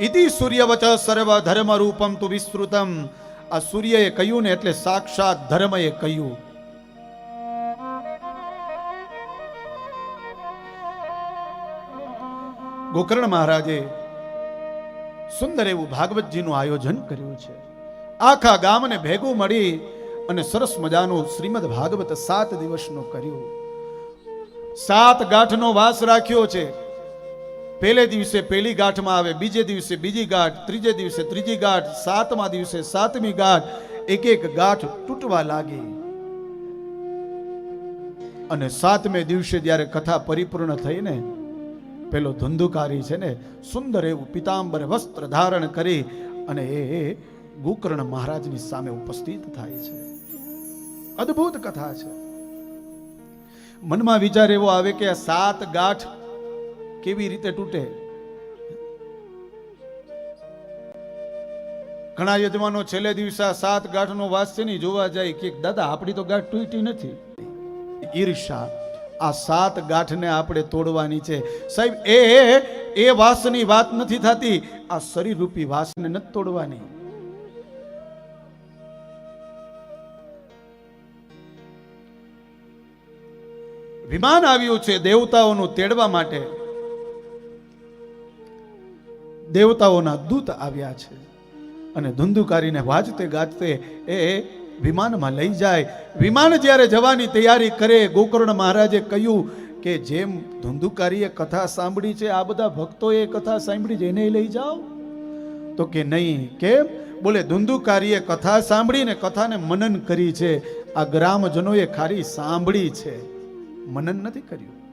ઇતિ સૂર્યવચ સર્વ ધર્મ રૂપમ તુ વિસ્તૃતમ. આ સૂર્યએ કહ્યું ને એટલે સાક્ષાત ધર્મએ કહ્યું. ગોકર્ણ મહારાજે સુંદર એવું ભાગવતજીનું આયોજન કર્યું છે. આખા ગામને ભેગું મળી અને સરસ મજાનું શ્રીમદ ભાગવત સાત દિવસનું કર્યું. સાત ગાંઠનો વાસ રાખ્યો છે. પહેલે દિવસે પહેલી ગાંઠમાં આવે, બીજે દિવસે બીજી ગાંઠ, ત્રીજે દિવસે ત્રીજી ગાંઠ, સાતમા દિવસે સાતમી ગાંઠ એક એક ગાંઠ તૂટવા લાગી. અને સાતમે દિવસે જ્યારે કથા પરિપૂર્ણ થઈને પેલો ધંધુકારી છે ને, સુંદર એવું પિતાંબર વસ્ત્ર ધારણ કરી અને એ ગોકર્ણ મહારાજની સામે ઉપસ્થિત થાય છે. અદ્ભુત કથા છે. મનમાં વિચાર એવો આવે કે સાત ગાંઠ કેવી રીતે તૂટે? ઘણા યજમાનો છેલ્લે દિવસે સાત ગાંઠનો વાસ છે ને જોવા જાય કે દાદા, આપણી તો ગાંઠ તૂટી નથી. ઈર્ષા, આ સાત ગાંઠને આપણે તોડવાની છે. સાહેબ, એ એ વાસની વાત નથી થતી. આ શરીર રૂપી વાસને નથી તોડવાની. વિમાન આવ્યું છે દેવતાઓનું તેડવા માટે. દેવતાઓના દૂત આવ્યા છે. અને ધુંધુકારીને વાજતે ગાજતે એ વિમાનમાં લઈ જાય. વિમાન જ્યારે જવાની તૈયારી કરે, ગોકર્ણ મહારાજે કહ્યું કે જેમ ધુંધુકારીએ કથા સાંભળી છે, આ બધા ભક્તોએ કથા સાંભળી છે, એને લઈ જાઓ. તો કે નહીં, કેમ? બોલે, ધુંધુકારીએ કથા સાંભળીને કથાને મનન કરી છે. આ ગ્રામજનોએ ખાલી સાંભળી છે. મનન નથી કર્યું.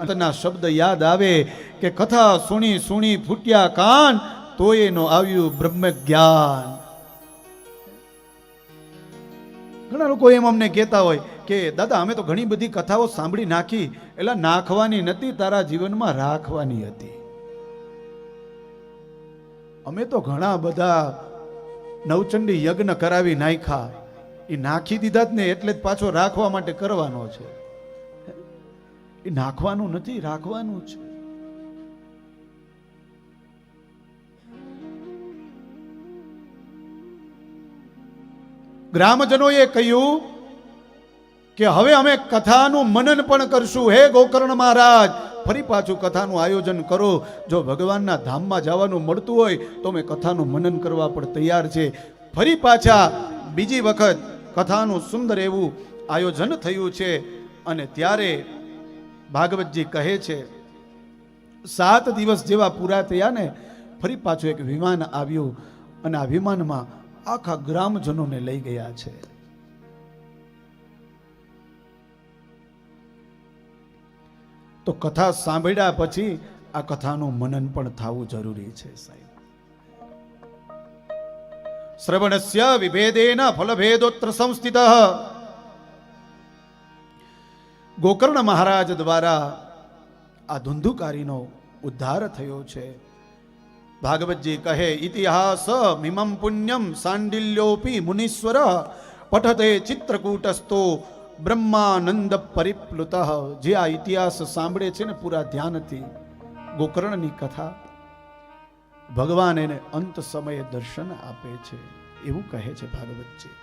અંતના શબ્દ યાદ આવે કે કથા સુણી સુણી ફૂટ્યા કાન તો એનો આવ્યું બ્રહ્મ જ્ઞાન ઘણા લોકો એમ અમને કહેતા હોય કે, દાદા, અમે તો ઘણી બધી કથાઓ સાંભળી નાખી એટલે નાખવાની નથી તારા જીવનમાં રાખવાની હતી. અમે તો ઘણા બધા નવચંડી યજ્ઞ કરાવી નાખ્યા. એ નાખી દીધા જ ને એટલે જ પાછો રાખવા માટે કરવાનો છે. એ નાખવાનું નથી, રાખવાનું છે ગ્રામજનોએ કહ્યું કે હવે અમે કથાનું મનન પણ કરશું. હે ગોકર્ણ મહારાજ, ફરી પાછું કથાનું આયોજન કરો. જો ભગવાનના ધામમાં જવાનું મળતું હોય, તો અમે કથાનું મનન કરવા પણ તૈયાર છે. ફરી પાછા બીજી વખત કથાનું સુંદર એવું આયોજન થયું છે. અને ત્યારે ભાગવતજી કહે છે, સાત દિવસ જેવા પૂરા થયા ને, ફરી પાછું એક વિમાન આવ્યું અને આ વિમાનમાં આખા ગ્રામજનોને લઈ ગયા છે. તો કથા સાંભળ્યા પછી આ કથાનું મનન પણ થવું જરૂરી છે, સાહેબ. શ્રવણસ્ય વિભેદેન ફલભેદોત્ર સંસ્થિત ગોકર્ણ મહારાજ દ્વારા આ ધુંધુકારીનો ઉદ્ધાર થયો છે. ભાગવતજી કહે, ઇતિહાસ મિમમ પુણ્યમ સાંડિલ્યોપી મુનીશ્વર, પઠતે ચિત્રકૂટસ્તો બ્રહ્માનંદ પરિપ્લુત. જે આ ઇતિહાસ સાંભળે છે ને પૂરા ધ્યાનથી, ગોકર્ણની કથા, ભગવાન એને અંત સમયે દર્શન આપે છે, એવું કહે છે ભાગવતજી.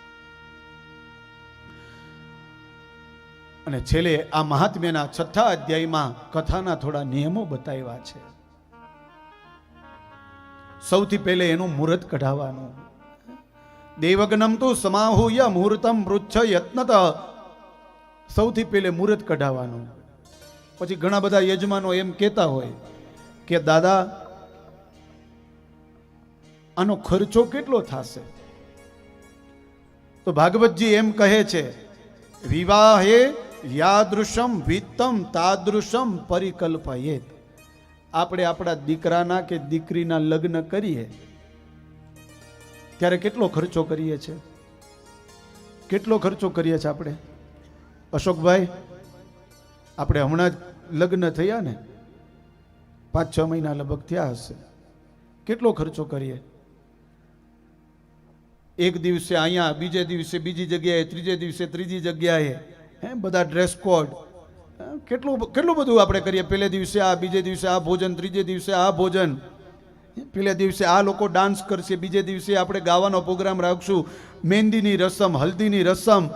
અને છેલ્લે આ મહાત્મ્યના છઠ્ઠા અધ્યાયમાં કથાના થોડા નિયમો બતાવ્યા છે. સૌથી પહેલે એનું મુહૂર્ત કઢાવવાનું. દેવગનમ તો સમાહુય મુહૂર્તમ મૃચ્છ યત્નત. સૌથી પહેલે મુહૂર્ત કઢાવવાનું. પછી ઘણા બધા યજમાનો એમ કહેતા હોય કે, દાદા, આનો ખર્ચો કેટલો થશે? તો ભાગવતજી એમ કહે છે, વિવાહે યાદૃશમ વિત્તમ તાદૃશમ પરિકલ્પયેત. આપણે આપણા દીકરાના કે દીકરીના લગ્ન કરીએ, ત્યારે કેટલો ખર્ચો કરીએ છીએ કેટલો ખર્ચો કરીએ છીએ આપણે? અશોકભાઈ, આપણે હમણાં જ લગ્ન થયા ને? પાંચ છ મહિના લગભગ થયા હશે. કેટલો ખર્ચો કરીએ? એક દિવસે અહીંયા, બીજે દિવસે બીજી જગ્યાએ, ત્રીજે દિવસે ત્રીજી જગ્યાએ. હે, બધા ડ્રેસ કોડ કેટલું કેટલું બધું આપણે કરીએ? પહેલે દિવસે આ, બીજે દિવસે આ ભોજન, ત્રીજે દિવસે આ ભોજન. પહેલે દિવસે આ લોકો ડાન્સ કરશે, બીજે દિવસે આપણે ગાવાનો પ્રોગ્રામ રાખશું. મહેંદીની રસમ, હલ્દીની રસમ?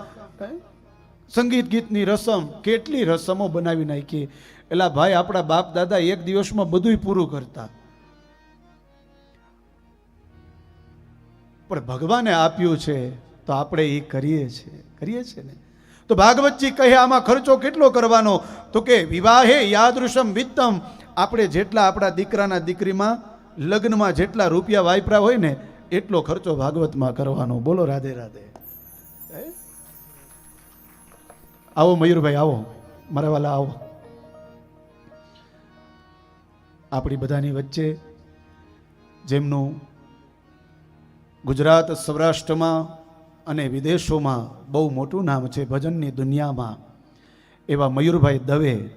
સંગીત ગીતની રસમ, કેટલી રસમો બનાવી નાખીએ. એટલે ભાઈ, આપણા બાપ દાદા એક દિવસમાં બધુંય પૂરું કરતા. પણ ભગવાને આપ્યું છે, તો આપણે એ કરીએ છીએ કરીએ છીએ ને? તો ભાગવતજી કહે, આમાં ખર્ચો કેટલો કરવાનો? તો કે, વિવાહે યાદૃશમ વિત્તમ. આપણે જેટલા આપણા દીકરાના દીકરીમાં લગ્નમાં જેટલા રૂપિયા વાપરા હોય ને, એટલો ખર્ચો ભાગવતમાં કરવાનો. બોલો, રાધે રાધે? આવો, મયુરભાઈ, આવો. મારા વાલા, આવો. આપણી બધાની વચ્ચે જેમનું ગુજરાત સૌરાષ્ટ્રમાં અને વિદેશોમાં બહુ મોટું નામ છે ભજનની દુનિયામાં. એવા મયુરભાઈ દવે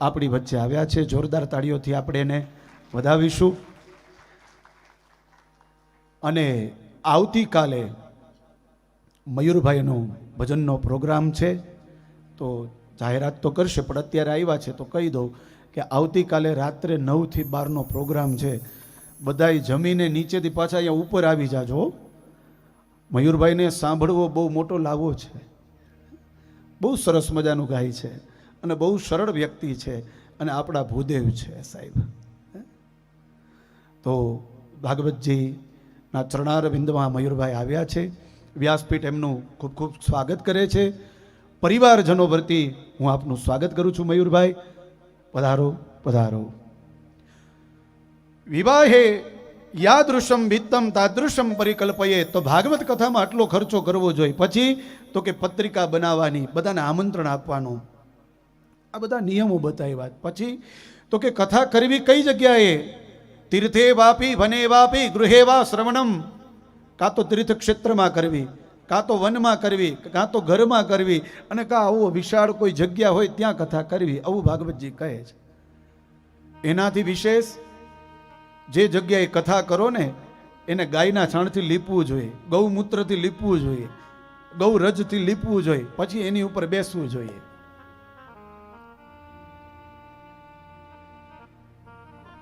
આપણી વચ્ચે આવ્યા છે. જોરદાર તાળીઓથી આપણે એને વધાવીશું. અને આવતીકાલે મયુરભાઈનો ભજનનો પ્રોગ્રામ છે. તો જાહેરાત તો કરશે, પણ અત્યારે આવ્યા છે. તો કહી દઉં કે આવતીકાલે રાત્રે નવથી બારનો પ્રોગ્રામ છે. બધાય જમીને નીચેથી પાછા અહીંયા ઉપર આવી જાજો. મયુરભાઈને સાંભળવો બહુ મોટો લાવો છે. બહુ સરસ મજાનું ગાય છે અને બહુ સરળ વ્યક્તિ છે અને આપણા ભૂદેવ છે સાહેબ. તો ભાગવતજીના ચરણાર બિંદમાં મયુરભાઈ આવ્યા છે. વ્યાસપીઠ એમનું ખૂબ ખૂબ સ્વાગત કરે છે. પરિવારજનો વતી હું આપનું સ્વાગત કરું છું મયુરભાઈ. પધારો પધારો. વિવાહે યાદૃશમ ભિત્તમ તાદૃશમ પરિકલ્પયે. તો ભાગવત કથામાં આટલો ખર્ચો કરવો જોઈએ. પછી તો કે પત્રિકા બનાવવાની, બધાને આમંત્રણ આપવાનું. આ બધા નિયમો બતાવ્યા. પછી તો કે કથા કરવી કઈ જગ્યાએ? તીર્થે વાપી, વને વાપી, ગૃહે વા શ્રવણમ. કાં તો તીર્થક્ષેત્રમાં કરવી, કાં તો વનમાં કરવી, કાં તો ઘરમાં કરવી. અને કાં આવો વિશાળ કોઈ જગ્યા હોય ત્યાં કથા કરવી. આવું ભાગવતજી કહે છે. એનાથી વિશેષ જે જગ્યાએ કથા કરો ને, એને ગાયના છાણથી લીપવું જોઈએ, ગૌમૂત્રથી લીપવું જોઈએ ગૌ રજથી લીપવું જોઈએ, પછી એની ઉપર બેસવું જોઈએ.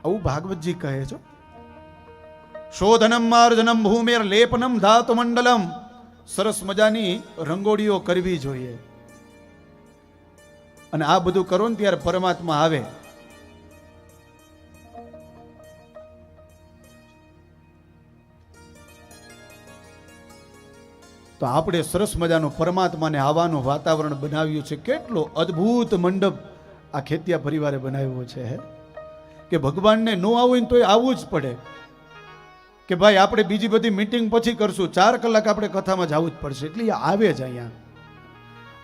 આવું ભાગવતજી કહે છો. શોધનમ, માર્જનમ, ભૂમેર, લેપનમ ધાતુ મંડલમ સરસ મજાની રંગોળીઓ કરવી જોઈએ. અને આ બધું કરો ને ત્યારે પરમાત્મા આવે. તો આપણે સરસ મજાનું પરમાત્માને આવવાનું વાતાવરણ બનાવ્યું છે. કેટલો અદ્ભુત મંડપ આ ખેતિયા પરિવારે બનાવ્યો છે, હે? કે ભગવાનને ન આવું તોય આવવું જ પડે. કે ભાઈ, આપણે બીજી બધી મિટિંગ પછી કરશું. ચાર કલાક આપણે કથામાં જવું જ પડશે. એટલે આવે જ અહીંયા.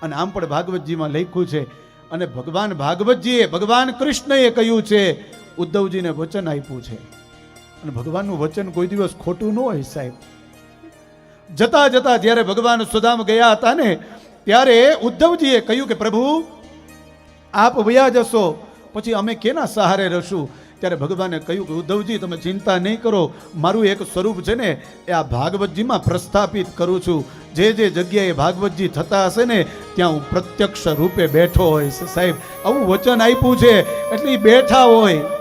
અને આમ પણ ભાગવતજીમાં લખ્યું છે, અને ભગવાન ભાગવતજીએ, ભગવાન કૃષ્ણએ કહ્યું છે, ઉદ્ધવજીને વચન આપ્યું છે. અને ભગવાનનું વચન કોઈ દિવસ ખોટું ન હોય સાહેબ. જતા જતા જ્યારે ભગવાન સુદામ ગયા હતા ને, ત્યારે ઉદ્ધવજીએ કહ્યું કે, પ્રભુ, આપ વયા જશો, પછી અમે કેના સહારે રહીશું ત્યારે ભગવાને કહ્યું કે, ઉદ્ધવજી, તમે ચિંતા નહીં કરો. મારું એક સ્વરૂપ છે ને, એ આ ભાગવતજીમાં પ્રસ્થાપિત કરું છું. જે જે જગ્યાએ ભાગવતજી થતા હશે ને, ત્યાં હું પ્રત્યક્ષ રૂપે બેઠો હોઈશ. સાહેબ, આવું વચન આપ્યું છે, એટલે બેઠા હોય.